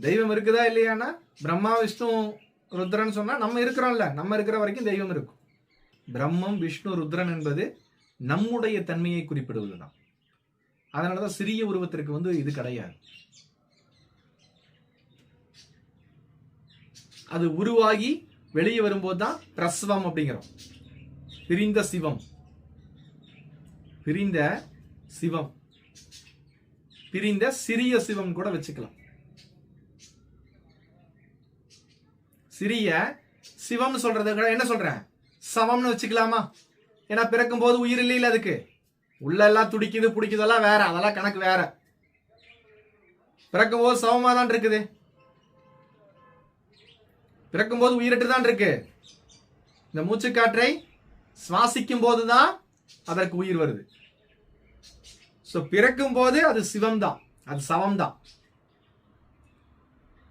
தெய்வம் இருக்குதா இல்லையானா பிரம்மா விஷ்ணு ருத்ரன் சொன்னா நம்ம இருக்கிறோம்ல நம்ம இருக்கிற வரைக்கும் தெய்வம் இருக்கும். பிரம்மம் விஷ்ணு ருத்ரன் என்பது நம்முடைய தன்மையை குறிப்பிடுவது குறிப்பிடுவதுதான். அதனாலதான் சிறிய உருவத்திற்கு வந்து இது கிடையாது. அது உருவாகி வெளியே வரும்போது தான் பிரசவம் அப்படிங்கிறோம். பிரிந்த சிவம். பிரிந்த சிவம். பிரிந்த சிறிய சிவம் கூட வச்சுக்கலாம். சிறிய சிவம்னு சொல்றது கூட என்ன சொல்றேன்? சவம்னு வச்சுக்கலாமா? ஏன்னா பிறக்கும் போது உயிர் இல்லையில அதுக்கு. உள்ள எல்லாம் துடிக்குது பிடிக்குதெல்லாம் வேற. அதெல்லாம் கணக்கு வேற. பிறக்கும் போது சவமா தான் இருக்குது. பிறக்கும் போது உயிரற்று தான் இருக்கு. இந்த மூச்சுக்காற்றை சுவாசிக்கும் போதுதான் அதற்கு உயிர் வருது. ஸோ பிறக்கும் போது அது சிவம் தான் அது சவம் தான்